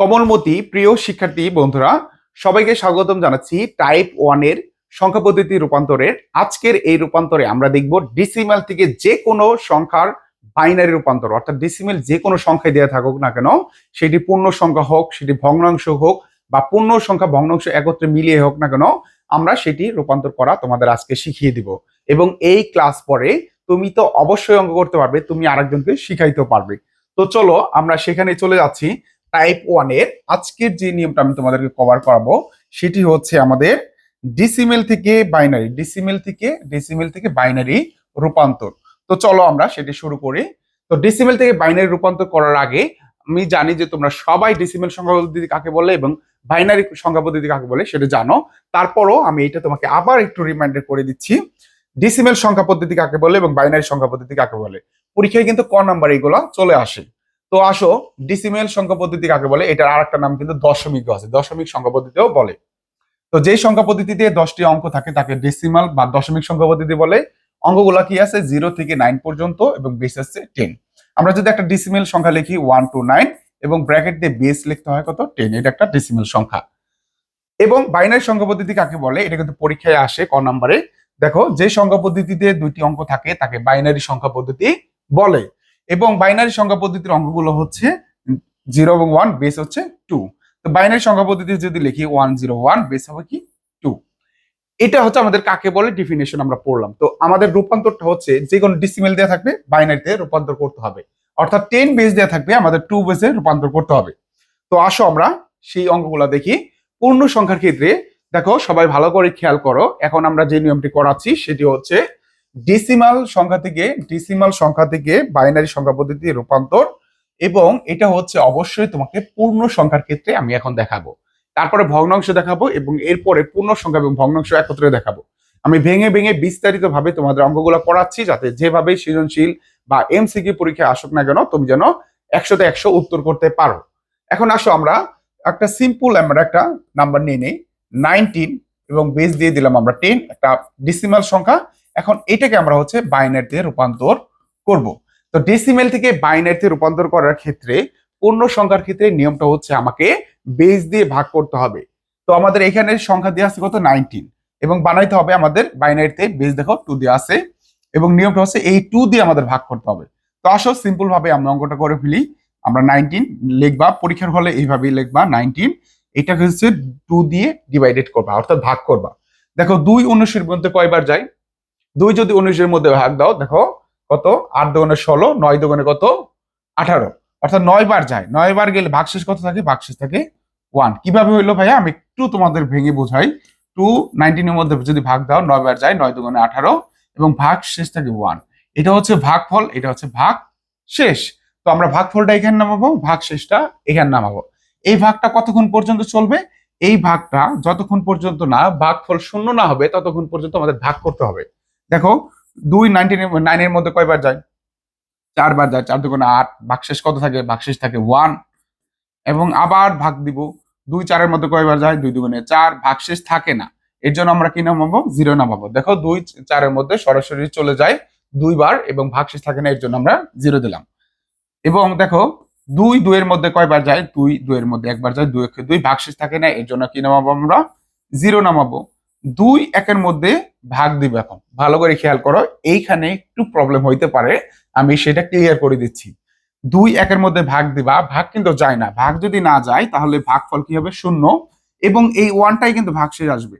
কমলমতি, প্রিয় শিক্ষার্থী, বন্ধুরা, সবাইকে স্বাগতম জানাচ্ছি টাইপ ওয়ানের সংখ্যা পদ্ধতি রূপান্তরের। আজকের এই রূপান্তরে আমরা দেখব ডিসিমাল থেকে যে কোনো সংখ্যার বাইনারি রূপান্তর, অর্থাৎ ডিসিমেল যে কোনো সংখ্যায় দেওয়া থাকুক না কেন, সেটি পূর্ণ সংখ্যা হোক, সেটি ভগ্নাংশ হোক, বা পূর্ণ সংখ্যা, ভগ্নাংশ একত্রে মিলিয়ে হোক না কেন, আমরা সেটি রূপান্তর করা তোমাদের আজকে শিখিয়ে দিব। এবং এই ক্লাস পরে তুমি তো অবশ্যই অঙ্ক করতে পারবে, তুমি আরেকজনকে শিখাইতেও পারবে। তো চলো আমরা সেখানে চলে যাচ্ছি। টাইপ ওয়ানের আজকের যে নিয়মটা আমি তোমাদেরকে কভার করাবো, সেটি হচ্ছে আমাদের ডিসিমেল থেকে বাইনারি ডিসিমেল থেকে ডিসিমেল থেকে বাইনারি রূপান্তর। তো চলো আমরা সেটি শুরু করি। তো ডিসিমেল থেকে বাইনারি রূপান্তর করার আগে আমি জানি যে তোমরা সবাই ডিসিমেল সংখ্যা পদ্ধতি কাকে বলে এবং বাইনারি সংখ্যা পদ্ধতি কাকে বলে সেটা জানো। তারপরও আমি এটা তোমাকে আবার একটু রিমাইন্ডার করে দিচ্ছি। ডিসিমেল সংখ্যা পদ্ধতি কাকে বলে এবং বাইনারি সংখ্যা পদ্ধতি কাকে বলে? পরীক্ষায় কিন্তু ক নাম্বার এগুলো চলে আসে। তো আসো ডিসিমেল সংখ্যা পদ্ধতি কাকে বলে? এটার আর একটা নাম কিন্তু দশমিক আছে। দশমিক সংখ্যা পদ্ধতিও বলে। তো যেই সংখ্যা পদ্ধতিতে দশটি অঙ্ক থাকে, তাকে ডেসিমাল বা দশমিক সংখ্যা পদ্ধতি বলে। অঙ্কগুলা কি আছে? জিরো থেকে নাইন পর্যন্ত এবং বেস আছে টেন আমরা যদি একটা ডিসিমেল সংখ্যা লিখি ওয়ান টু নাইন এবং ব্র্যাকেট দিয়ে বেস লিখতে হয় কত? টেন এটা একটা ডিসিমেল সংখ্যা। এবং বাইনারি সংখ্যা পদ্ধতি কাকে বলে? এটা কিন্তু পরীক্ষায় আসে ক নাম্বারে। দেখো যে সংখ্যা পদ্ধতিতে দুইটি অঙ্ক থাকে, তাকে বাইনারি সংখ্যা পদ্ধতি বলে। এবং বাইনারি সংখ্যা পদ্ধতির অঙ্কগুলো হচ্ছে জিরো এবং ওয়ান বেস হচ্ছে টু তো বাইনারি সংখ্যা পদ্ধতি যদি লিখি ওয়ান জিরো ওয়ান বেস হবে কি? টু এটা হচ্ছে আমাদের কাকে বলে ডিফিনেশন আমরা পড়লাম। তো আমাদের রূপান্তরটা হচ্ছে যে কোনো ডিসিমেল দেওয়া থাকবে বাইনারিতে রূপান্তর করতে হবে। অর্থাৎ টেন বেস দেওয়া থাকবে, আমাদের টু বেসে রূপান্তর করতে হবে। তো আসো আমরা সেই অঙ্কগুলো দেখি। পূর্ণ সংখ্যার ক্ষেত্রে দেখো সবাই ভালো করে খেয়াল করো। এখন আমরা যে নিয়মটি করাচ্ছি, সেটি হচ্ছে ডিসিমাল সংখ্যা থেকে ডিসিমাল সংখ্যা থেকে বাইনারি সংখ্যা পদ্ধতি রূপান্তর, এবং এটা হচ্ছে অবশ্যই তোমাকে পূর্ণ সংখ্যার ক্ষেত্রে আমি এখন দেখাবো। তারপরে ভগ্নাংশ দেখাবো, এবং এরপরে পূর্ণ সংখ্যা এবং ভগ্নাংশ একত্রে দেখাবো। আমি ভেঙে ভেঙে বিস্তারিত ভাবে তোমাদের অঙ্কগুলো পড়াচ্ছি, যাতে যেভাবে সৃজনশীল বা এমসিকিউ পরীক্ষায় আসুক না কেন, তুমি যেন একশোতে একশো উত্তর করতে পারো। এখন আসো আমরা একটা সিম্পল আমরা একটা নাম্বার নিয়ে নেই নাইনটিন এবং বেস দিয়ে দিলাম আমরা টেন একটা ডিসিমাল সংখ্যা এখন এটাকে আমরা হচ্ছে বাইনারিতে রূপান্তর করব। তো ডেসিমেল থেকে বাইনারিতে রূপান্তর করার ক্ষেত্রে পূর্ণ সংখ্যার ক্ষেত্রে নিয়মটা হচ্ছে আমাকে বেস দিয়ে ভাগ করতে হবে। তো আমাদের এখানে সংখ্যা দিয়ে আছে কত? নাইনটিন এবং বানাইতে হবে আমাদের বাইনারিতে বেস দেখো টু দিয়ে আছে। এবং নিয়মটা হচ্ছে এই টু দিয়ে আমাদের ভাগ করতে হবে। তো আসো সিম্পল ভাবে আমরা অঙ্কটা করে ফেলি। আমরা নাইনটিন লিখবা, পরীক্ষার হলে এইভাবেই লিখবা নাইনটিন এটাকে হচ্ছে টু দিয়ে ডিভাইডেড করবা, অর্থাৎ ভাগ করবা। দেখো দুই উনিশের মধ্যে কয়বার যায়? দুই যদি উনিশের মধ্যে ভাগ দাও, দেখো কত? আট দোকানে ষোলো, নয় দোকানে কত? আঠারো। অর্থাৎ নয় বার যায়। নয় বার গেলে ভাগশেষ কত থাকে? ভাগশেষ থাকে ওয়ান। কীভাবে হইল ভাইয়া? আমি একটু তোমাদের ভেঙে বোঝাই। টু নাইনটিনের মধ্যে যদি ভাগ দাও, নয় বার যায়, নয় দোকানে আঠারো এবং ভাগ শেষ থাকে ওয়ান। এটা হচ্ছে ভাগফল, এটা হচ্ছে ভাগ শেষ তো আমরা ভাগফলটা এখানে নামাবো ভাগ শেষটা এখানে নামাবো। এই ভাগটা কতক্ষণ পর্যন্ত চলবে? এই ভাগটা যতক্ষণ পর্যন্ত না, ভাগফল শূন্য না হবে, ততক্ষণ পর্যন্ত আমাদের ভাগ করতে হবে। দেখো, দুই নাইনটিন নাইনের মধ্যে কয়বার যায়? চারবার যায়, চার দুগুণে আট। ভাগশেষ কত থাকে? ভাগশেষ থাকে ওয়ান এবং আবার ভাগ দিব। দুই চারের মধ্যে কয়বার যায়? দুই দুগুণে চার। ভাগশেষ থাকে না। এর জন্য আমরা কি নামাবো? জিরো নামাবো। দেখো, দুই চারের মধ্যে সরাসরি চলে যায় দুইবার এবং ভাগশেষ থাকে না, এর জন্য আমরা জিরো দিলাম। এবং দেখো, দুই দুইয়ের মধ্যে কয়বার যায়? দুই দুইয়ের মধ্যে একবার যায়, দুই দুই। ভাগশেষ থাকে না, এর জন্য কি নামাবো আমরা? জিরো নামাবো। দুই একের মধ্যে ভাগ দিব এখন। ভালো করে খেয়াল করো, এইখানে একটু প্রবলেম হইতে পারে, আমি সেটা ক্লিয়ার করে দিচ্ছি। দুই একের মধ্যে ভাগ দিবা, ভাগ কিন্তু যায় না। ভাগ যদি না যায়, তাহলে ভাগফল কি হবে? শূন্য। এবং এই ওয়ানটাই কিন্তু ভাগশেষ আসবে।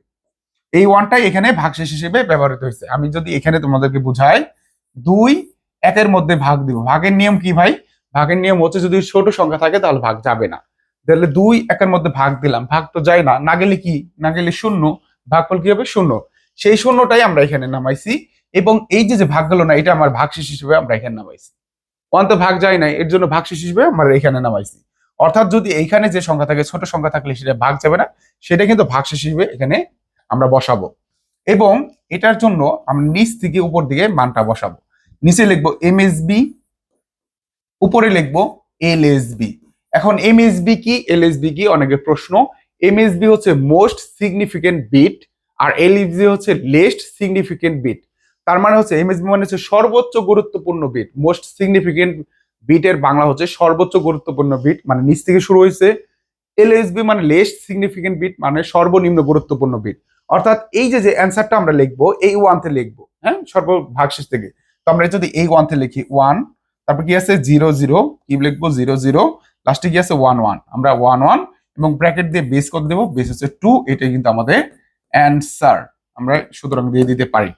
এই ওয়ানটাই এখানে ভাগশেষ হিসেবে ব্যবহৃত হয়েছে। আমি যদি এখানে তোমাদেরকে বুঝাই, দুই একের মধ্যে ভাগ দিব। ভাগের নিয়ম কি ভাই? ভাগের নিয়ম হচ্ছে যদি ছোট সংখ্যা থাকে, তাহলে ভাগ যাবে না। তাহলে দুই একের মধ্যে ভাগ দিলাম। ভাগ তো যায় না। না গেলে কি? না গেলে শূন্য। ভাগফল কি হবে? শূন্য। সেই শূন্যটাই আমরা এখানে নামাইছি। এবং এই যে ভাগ গেল না, এটা আমার ভাগশেষ হিসেবে আমরা এখানে নামাইছি। ওয়ান তো ভাগ যায় নাই, এর জন্য ভাগশেষ হিসেবে আমরা এখানে নামাইছি। অর্থাৎ যদি এইখানে যে সংখ্যা থাকে, ছোট সংখ্যা থাকলে সেটা ভাগ যাবে না, সেটা কিন্তু ভাগশেষ হিসেবে এখানে আমরা বসাবো। এবং এটার জন্য আমরা নিচ থেকে উপর দিকে মানটা বসাবো। নিচে লিখব এম উপরে লিখব এল এখন এম কি এল কি অনেকের প্রশ্ন। এমএসবি হচ্ছে মোস্ট সিগনিফিকেন্ট বিট আর এলইসবি হচ্ছে লেস্ট সিগনিফিকেন্ট বিট। তার মানে হচ্ছে এমএসবি মানে হচ্ছে সর্বোচ্চ গুরুত্বপূর্ণ বিট। মোস্ট সিগনিফিকেন্ট বিটের বাংলা হচ্ছে সর্বোচ্চ গুরুত্বপূর্ণ বিট মানে নিচ থেকে শুরু হয়েছে। এলএসবি মানে লেস্ট সিগনিফিকেন্ট বিট মানে সর্বনিম্ন গুরুত্বপূর্ণ বিট। অর্থাৎ এই যে যে অ্যান্সারটা আমরা লিখব, এই ওয়ানতে লিখব হ্যাঁ? সর্বভাগশেষ থেকে। তো আমরা যদি এই ওয়ানতে লিখি ওয়ান তারপর কি আছে? জিরো জিরো কি লিখব? জিরো জিরো লাস্টে কি আছে? ওয়ান ওয়ান আমরা ওয়ান ওয়ান এবং ব্র্যাকেট দিয়ে বেস কত দেবো? বেস হচ্ছে টু এটা কিন্তু আমাদের অ্যান্সার আমরা সুতরাং দিয়ে দিতে পারি।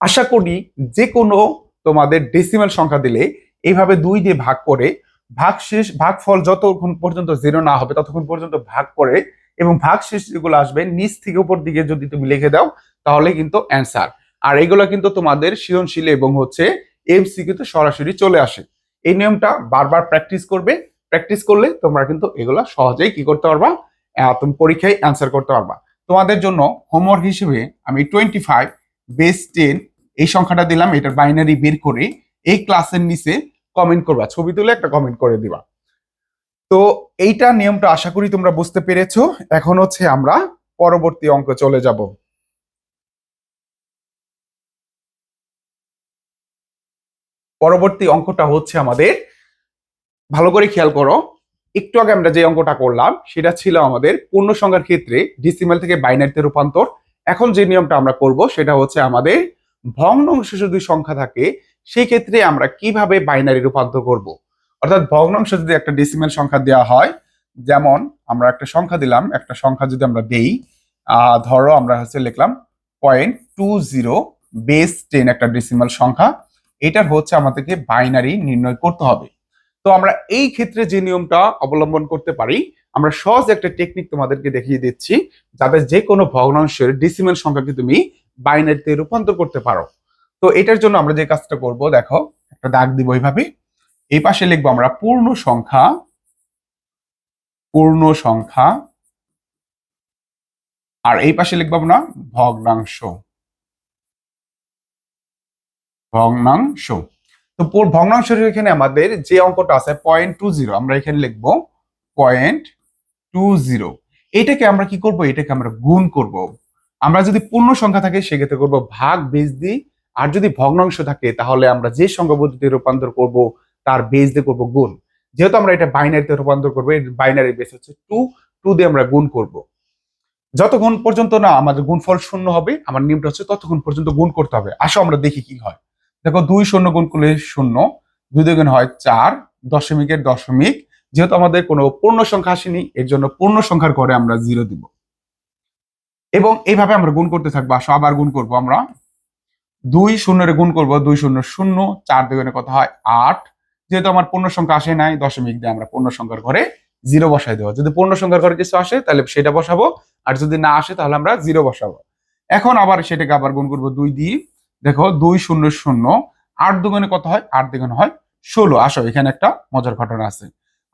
আশা করি যে কোনো তোমাদের ডেসিমাল সংখ্যা দিলে এইভাবে দুই দিয়ে ভাগ করে ভাগ শেষ ভাগফল যতক্ষণ পর্যন্ত জিরো না হবে ততক্ষণ পর্যন্ত ভাগ করে এবং ভাগ শেষ যেগুলো আসবে নিচ থেকে উপর দিকে যদি তুমি লিখে দাও, তাহলে কিন্তু অ্যান্সার আর এগুলো কিন্তু তোমাদের সৃজনশীল এবং হচ্ছে এমসিকিউতে সরাসরি চলে আসে। এই নিয়মটা বারবার প্র্যাকটিস করবে। প্র্যাকটিস করলে তোমরা কিন্তু এগুলো সহজেই কি করতে পারবা? তুমি পরীক্ষায় অ্যান্সার করতে পারবা। তোমাদের জন্য হোমওয়ার্ক হিসেবে আমি টোয়েন্টি ফাইভ বেস টেন এই সংখ্যাটা দিলাম, এটার বাইনারি বের করে এই ক্লাসের নিচে কমেন্ট করবা, ছবি তুলে একটা কমেন্ট করে দিবা। তো এইটা নিয়মটা আশা করি তোমরা বুঝতে পেরেছ। এখন হচ্ছে আমরা পরবর্তী অঙ্ক চলে যাব। পরবর্তী অঙ্কটা হচ্ছে আমাদের, ভালো করে খেয়াল করো একটু আগে আমরা যে অঙ্কটা করলাম, সেটা ছিল আমাদের পূর্ণ সংখ্যার ক্ষেত্রে ডিসিমাল থেকে বাইনারিতে রূপান্তর। এখন যে নিয়মটা আমরা করব, সেটা হচ্ছে আমাদের ভগ্নাংশ যদি সংখ্যা থাকে, সেই ক্ষেত্রে আমরা কীভাবে বাইনারি রূপান্তর করব? অর্থাৎ ভগ্নাংশ যদি একটা ডেসিমাল সংখ্যা দেওয়া হয়, যেমন আমরা একটা সংখ্যা দিলাম, একটা সংখ্যা যদি আমরা দেই ধরো আমরা হচ্ছে লিখলাম point two zero base ten একটা ডেসিমাল সংখ্যা। এটার হচ্ছে আমাদেরকে বাইনারি নির্ণয় করতে হবে। তো আমরা এই ক্ষেত্রে যে নিয়মটা অবলম্বন করতে পারি, আমরা সহজ একটা টেকনিক তোমাদেরকে দেখিয়ে দিচ্ছি যাতে যে কোনো ভগ্নাংশের ডিসিমাল সংখ্যাকে তুমি বাইনারিতে রূপান্তর করতে পারো। তো এটার জন্য আমরা যে কাজটা করব, দেখো, একটা দাগ দিব এইভাবে। এই পাশে লিখব আমরা পূর্ণ সংখ্যা পূর্ণ সংখ্যা, আর এই পাশে লিখব আমরা ভগ্নাংশ। ভগ্নাংশ। তো ভগ্নাংশের এখানে আমাদের যে অঙ্কটা আছে পয়েন্ট টু জিরো আমরা এখানে লিখব পয়েন্ট টু জিরো এটাকে আমরা কি করব? এটাকে আমরা গুণ করব। আমরা যদি পূর্ণ সংখ্যা থাকে, সেক্ষেত্রে করব ভাগ বেজ দিই আর যদি ভগ্নাংশ থাকে, তাহলে আমরা যে সংখ্যা পদ্ধতি রূপান্তর করব, তার বেজ দিয়ে করব গুণ। যেহেতু আমরা এটা বাইনারিতে রূপান্তর করব বাইনারি বেস হচ্ছে টু টু দিয়ে আমরা গুণ করব। যতক্ষণ পর্যন্ত না আমাদের গুণফল শূন্য হবে, আমার নিয়মটা হচ্ছে ততক্ষণ পর্যন্ত গুণ করতে হবে। আসো আমরা দেখি কি হয়। দেখো দুই শূন্য গুণ করলে শূন্য, দুই দুগুণ হয় চার, দশমিকের দশমিক। যেহেতু আমাদের কোনো পূর্ণ সংখ্যা আসেনি, এর জন্য পূর্ণ সংখ্যার ঘরে আমরা জিরো দিব। এবং এইভাবে আমরা গুণ করতে থাকব, আসো আবার গুণ করব আমরা। দুই শূন্যরে গুণ করব, দুই শূন্য শূন্য, চার দুগুণে কত হয়? আট। যেহেতু আমার পূর্ণ সংখ্যা আসে নাই, দশমিক দিয়ে আমরা পূর্ণ সংখ্যার ঘরে জিরো বসাই দেবো। যদি পূর্ণ সংখ্যার ঘরে কিছু আসে, তাহলে সেটা বসাবো। আর যদি না আসে, তাহলে আমরা জিরো বসাবো। এখন আবার সেটাকে আবার গুণ করব দুই দিয়ে। দেখো দুই শূন্য শূন্য, আট দুগুণে কত হয়? আট দুগুণে হয় ষোলো। আসো, এখানে একটা মজার ঘটনা আছে।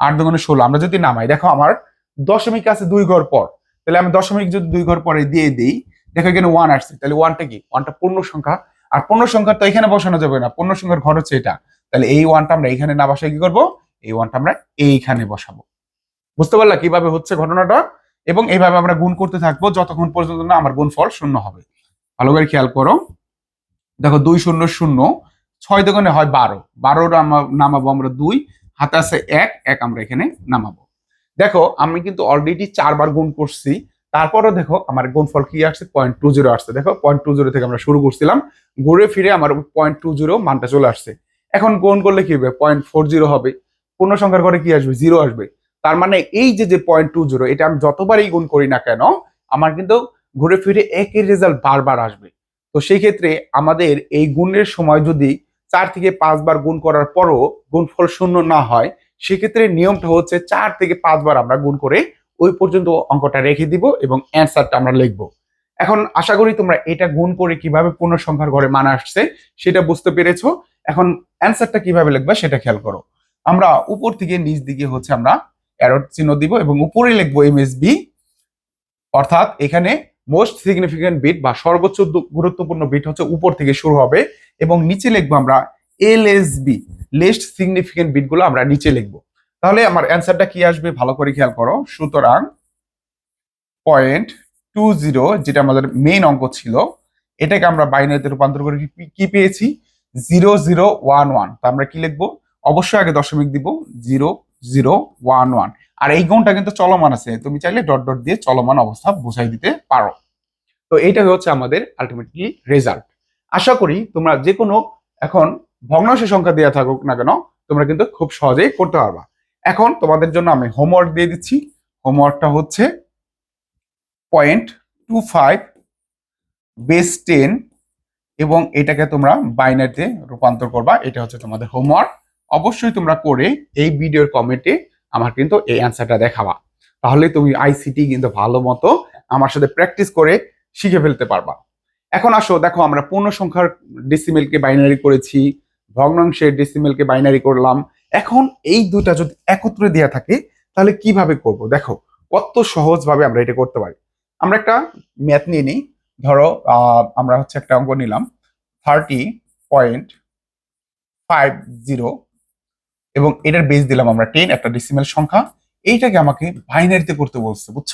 আট দুগুণে ষোলো, আমরা যদি নামাই, দেখো আমার দশমিক আছে দুই ঘর পর। তাহলে আমি দশমিক যদি দুই ঘর পরে দিয়ে দিই, দেখো এখানে ওয়ান আসছে। তাহলে ওয়ানটা কি? ওয়ানটা পূর্ণ সংখ্যা। আর পূর্ণ সংখ্যা তো এখানে বসানো যাবে না। পূর্ণ সংখ্যার ঘর হচ্ছে এটা। তাহলে এই ওয়ানটা আমরা এখানে না বসাই কি করব? এই ওয়ানটা আমরা এইখানে বসাবো। বুঝতে পারলা কীভাবে হচ্ছে ঘটনাটা? এবং এইভাবে আমরা গুণ করতে থাকব, যতক্ষণ পর্যন্ত না আমার গুণফল শূন্য হবে। ভালো করে খেয়াল করো। দেখো দুই শূন্য শূন্য, ছয় দোকানে হয় বারো। বারো নামাবো আমরা দুই, হাতে আছে এক এক আমরা এখানে নামাবো। দেখো, আমি কিন্তু অলরেডি চারবার গুণ করছি তারপরে দেখো আমার গুণফল কি আসছে? পয়েন্ট টু জিরো আসছে। দেখো পয়েন্ট টু জিরো থেকে আমরা শুরু করছিলাম, ঘুরে ফিরে আমার পয়েন্ট টু জিরো মানটা চলে আসছে। এখন গুণ করলে কি হবে? পয়েন্ট ফোর জিরো হবে। পূর্ণ সংখ্যার ঘরে কি আসবে? জিরো আসবে। তার মানে এই যে যে পয়েন্ট টু জিরো এটা আমি যতবারই গুণ করি না কেন, আমার কিন্তু ঘুরে ফিরে একই রেজাল্ট বারবার আসবে। তো সেই ক্ষেত্রে আমাদের এই গুণের সময় যদি চার থেকে পাঁচবার গুণ করার পরও গুণফল শূন্য না হয়, সেক্ষেত্রে নিয়মটা হচ্ছে চার থেকে পাঁচবার আমরা গুণ করে ওই পর্যন্ত অঙ্কটা রেখে দিব এবং অ্যান্সারটা আমরা লিখব। এখন আশা করি তোমরা এটা গুণ করে কীভাবে পূর্ণ সংখ্যার ঘরে মান আসছে সেটা বুঝতে পেরেছ। এখন অ্যান্সারটা কীভাবে লিখবা সেটা খেয়াল করো। আমরা উপর থেকে নিচ দিকে হচ্ছে আমরা অ্যারোট চিহ্ন দিব এবং উপরে লিখব এমএসবি অর্থাৎ এখানে মোস্ট সিগনিফিকেন্ট বিট বা সর্বোচ্চ গুরুত্বপূর্ণ বিট হচ্ছে উপর থেকে শুরু হবে এবং নিচে লিখব আমরা L S B least significant বিটগুলো আমরা নিচে লিখব। তাহলে আমার অ্যান্সারটা কি আসবে ভালো করে খেয়াল করো। সুতরাং পয়েন্ট টু জিরো যেটা আমাদের মেইন অঙ্ক ছিল, এটাকে আমরা বাইনারিতে রূপান্তর করে কি পেয়েছি? জিরো জিরো ওয়ান ওয়ান তা আমরা কি লিখব? অবশ্যই আগে দশমিক দিব। জিরো জিরো ওয়ান ওয়ান আর এই গুণটা কিন্তু চলমান আছে। তুমি চাইলে ডট ডট দিয়ে চলমান অবস্থা বুঝাই দিতে পারো। তো এইটা হচ্ছে আমাদের আলটিমেটলি রেজাল্ট আশা করি তোমরা যে কোনো এখন ভগ্নাংশ সংখ্যা দেওয়া থাকুক না কেন, তোমরা কিন্তু খুব সহজেই করতে পারবা। এখন তোমাদের জন্য আমি হোমওয়ার্ক দিয়ে দিচ্ছি। হোমওয়ার্কটা হচ্ছে point two five base ten এবং এটাকে তোমরা বাইনারিতে রূপান্তর করবা। এটা হচ্ছে তোমাদের হোমওয়ার্ক অবশ্যই তোমরা করে এই ভিডিওর কমেন্টে আমার কিন্তু এই অ্যান্সারটা দেখাবা। তাহলে তুমি আইসিটি কিন্তু ভালো মতো আমার সাথে প্র্যাকটিস করে শিখে ফেলতে পারবা। এখন আসো, দেখো আমরা পূর্ণ সংখ্যার ডিসিমেলকে বাইনারি করেছি, ভগ্নাংশের ডিসিমেলকে বাইনারি করলাম। এখন এই দুটা যদি একত্রে দেওয়া থাকে, তাহলে কীভাবে করব? দেখো, কত সহজভাবে আমরা এটা করতে পারি। আমরা একটা ম্যাথ নিয়ে নিই। ধরো আমরা হচ্ছে একটা অঙ্ক নিলাম। থার্টি পয়েন্ট ফাইভ জিরো এবং এটার বেস দিলাম আমরা টেন একটা ডিসিমেল সংখ্যা। এইটাকে আমাকে বাইনারিতে করতে বলছে, বুঝছ?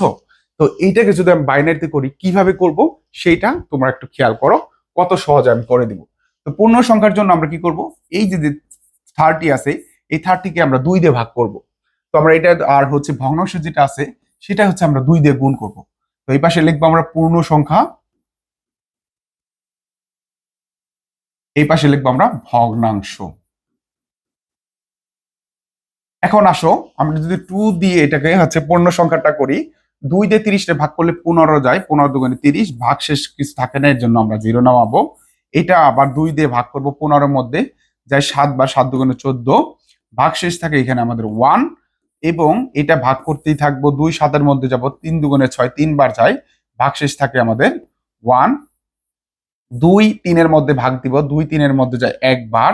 তো এইটাকে যদি আমি বাইনারিতে করি, কীভাবে করব? সেইটা তোমরা একটু খেয়াল করো, কত সহজে আমি করে দিব। তো পূর্ণ সংখ্যার জন্য আমরা কি করব? এই যে থার্টি আছে, এই থার্টিকে আমরা দুই দিয়ে ভাগ করব। তো আমরা এটা আর হচ্ছে ভগ্নাংশ যেটা আছে, সেটা হচ্ছে আমরা দুই দিয়ে গুণ করব। তো এই পাশে লিখব আমরা পূর্ণ সংখ্যা। এই পাশে লিখব আমরা ভগ্নাংশ। এখন আসো, আমরা যদি টু দিয়ে এটাকে হচ্ছে পূর্ণ সংখ্যাটা করি, দুই দিয়ে তিরিশটা ভাগ করলে পনেরো যায়, পনেরো দুগুণে তিরিশ, ভাগ শেষ কিছু থাকে না, এর জন্য আমরা জিরো নামাবো। এটা আবার দুই দিয়ে ভাগ করব পনেরোর মধ্যে, যায় সাত বা সাত দুগুণে চোদ্দ, ভাগ শেষ থাকে এখানে আমাদের ওয়ান এবং এটা ভাগ করতেই থাকব দুই, সাতের মধ্যে যাব তিন দুগুণে ছয় তিনবার যায়, ভাগ শেষ থাকে আমাদের ওয়ান দুই তিনের মধ্যে ভাগ দিব, দুই তিনের মধ্যে যায় একবার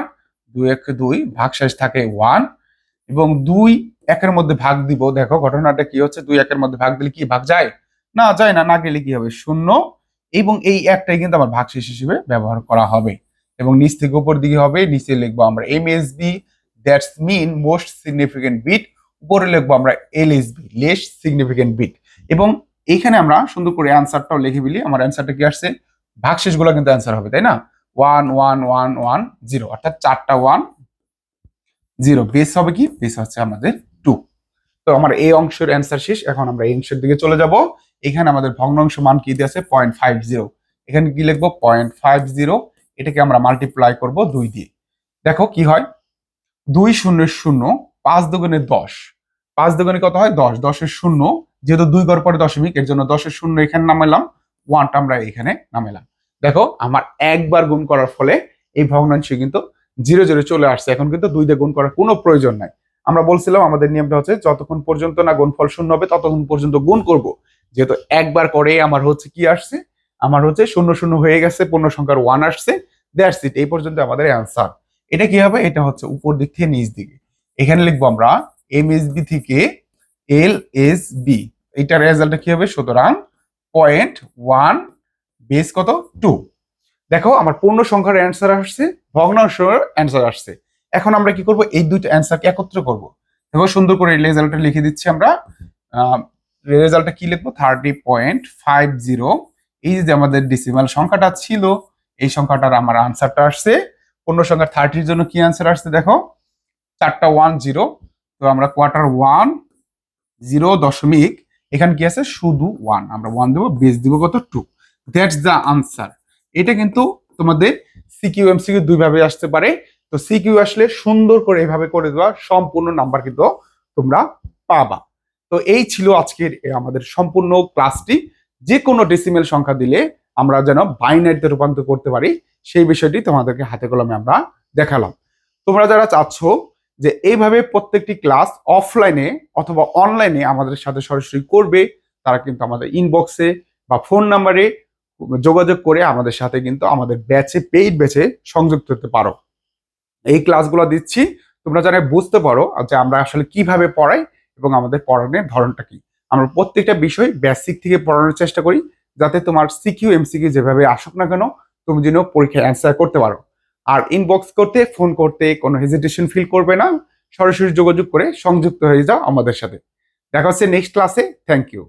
দুই এক দুই, ভাগ শেষ থাকে ওয়ান এবং দুই একের মধ্যে ভাগ দিব। দেখো, ঘটনাটা কি হচ্ছে? দুই একের মধ্যে ভাগ দিলে কি ভাগ যায়? না যায় না না গেলে কি হবে? শূন্য। এবং এই একটাই কিন্তু আমার ভাগশেষ হিসেবে ব্যবহার করা হবে। এবং নিচ থেকে উপর দিকে হবে, নিচে লিখব আমরা M S B that's mean most significant bit উপরে লিখব আমরা L S B less significant bit এবং এখানে আমরা সুন্দর করে অ্যান্সারটাও লিখে ফেলি। আমার অ্যান্সারটা কি আসছে? ভাগশেষগুলো কিন্তু অ্যান্সার হবে, তাই না? One one one one zero অর্থাৎ চারটা ওয়ান জিরো। বেস হবে কি? বেস হচ্ছে আমাদের টু তো আমার এই অংশের অ্যান্সার শেষ। এখন আমরা এই অংশের দিকে চলে যাব। এখানে আমাদের ভগ্নাংশ মান কি দিয়ে আছে পয়েন্ট ফাইভ জিরো এখানে কি লিখব? পয়েন্ট ফাইভ জিরো এটাকে আমরা মাল্টিপ্লাই করব দুই দিয়ে। দেখো কি হয়? দুই শূন্য শূন্য, পাঁচ দুগুণে দশ। পাঁচ দুগুণে কত হয়? দশ। দশের শূন্য। যেহেতু দুই ঘর পরে দশমিক, এর জন্য দশের শূন্য এখানে নামাইলাম। ওয়ানটা আমরা এখানে নামাইলাম। দেখো, আমার একবার গুণ করার ফলে এই ভগ্নাংশ কিন্তু জিরো জিরো চলে আসছে। এখন কিন্তু দুই দিয়ে গুণ করার কোনো প্রয়োজন নাই। আমরা বলছিলাম, আমাদের নিয়মটা হচ্ছে, যতক্ষণ পর্যন্ত না গুণফল শূন্য হবে, ততক্ষণ পর্যন্ত গুণ করব। যেহেতু একবার করে আমার হচ্ছে কি আসছে? আমার হচ্ছে শূন্য শূন্য হয়ে গেছে, পূর্ণ সংখ্যার ওয়ান আসছে। দ্যাটস ইট এই পর্যন্ত আমাদের অ্যান্সার এটা কি হবে? এটা হচ্ছে উপর দিক থেকে নিচ দিকে। এখানে লিখব আমরা এম এস বি থেকে এল এস বি এইটার রেজাল্টটা কি হবে? সুতরাং পয়েন্ট ওয়ান বেস কত? টু দেখো, আমার পূর্ণ সংখ্যার অ্যান্সার আসছে, ভগ্নাংশের অ্যান্সার আসছে। এখন আমরা কি করব? এই দুইটা অ্যান্সারকে একত্র করব। দেখো, সুন্দর করে রেজাল্টটা লিখে দিচ্ছি আমরা। রেজাল্টটা কি লিখব? থার্টি পয়েন্ট ফাইভ জিরো এই যে আমাদের ডিসিমাল সংখ্যাটা ছিল, এই সংখ্যাটার আমার আনসারটা আসছে। পূর্ণ সংখ্যা থার্টির জন্য কি আনসার আসছে দেখো? চারটা ওয়ান জিরো তো আমরা কোয়ার্টার ওয়ান জিরো দশমিক, এখানে কি আছে? শুধু ওয়ান আমরা ওয়ান দেবো বেস দিব কত? টু দ্যাটস দ্য আনসার এটা কিন্তু তোমাদের সিকিউ এমসিকিউ দুইভাবে আসতে পারে। তো সিকিউ আসলে সুন্দর করে এভাবে করে দেওয়া, সম্পূর্ণ নাম্বার কিন্তু তোমরা পাবা। তো এই ছিল আজকের আমাদের সম্পূর্ণ ক্লাসটি। যে কোনো ডেসিমেল সংখ্যা দিলে আমরা যেন বাইনারিতে রূপান্তর করতে পারি, সেই বিষয়টি তোমাদেরকে হাতে কলমে আমরা দেখালাম। তোমরা যারা চাচ্ছ যে এইভাবে প্রত্যেকটি ক্লাস অফলাইনে অথবা অনলাইনে আমাদের সাথে সরাসরি করবে, তারা কিন্তু আমাদের ইনবক্সে বা ফোন নাম্বারে যোগাযোগ করে আমাদের সাথে কিন্তু আমাদের ব্যাচে পেইড ব্যাচে সংযুক্ত হতে পারো। এই ক্লাসগুলো দিচ্ছি। তোমরা জানে বুঝতে পারো যে আমরা আসলে কীভাবে পড়াই এবং আমাদের পড়ানোর ধরনটা কি। আমরা প্রত্যেকটা বিষয় বেসিক থেকে পড়ানোর চেষ্টা করি, যাতে তোমার সিকিউ এমসিকিউ যেভাবে আসুক না কেন, তুমি যেন পরীক্ষায় অ্যান্সার করতে পারো। আর ইনবক্স করতে ফোন করতে কোনো হেজিটেশন ফিল করবে না। সরাসরি যোগাযোগ করে সংযুক্ত হয়ে যাও আমাদের সাথে। দেখা হচ্ছে নেক্সট ক্লাসে থ্যাংক ইউ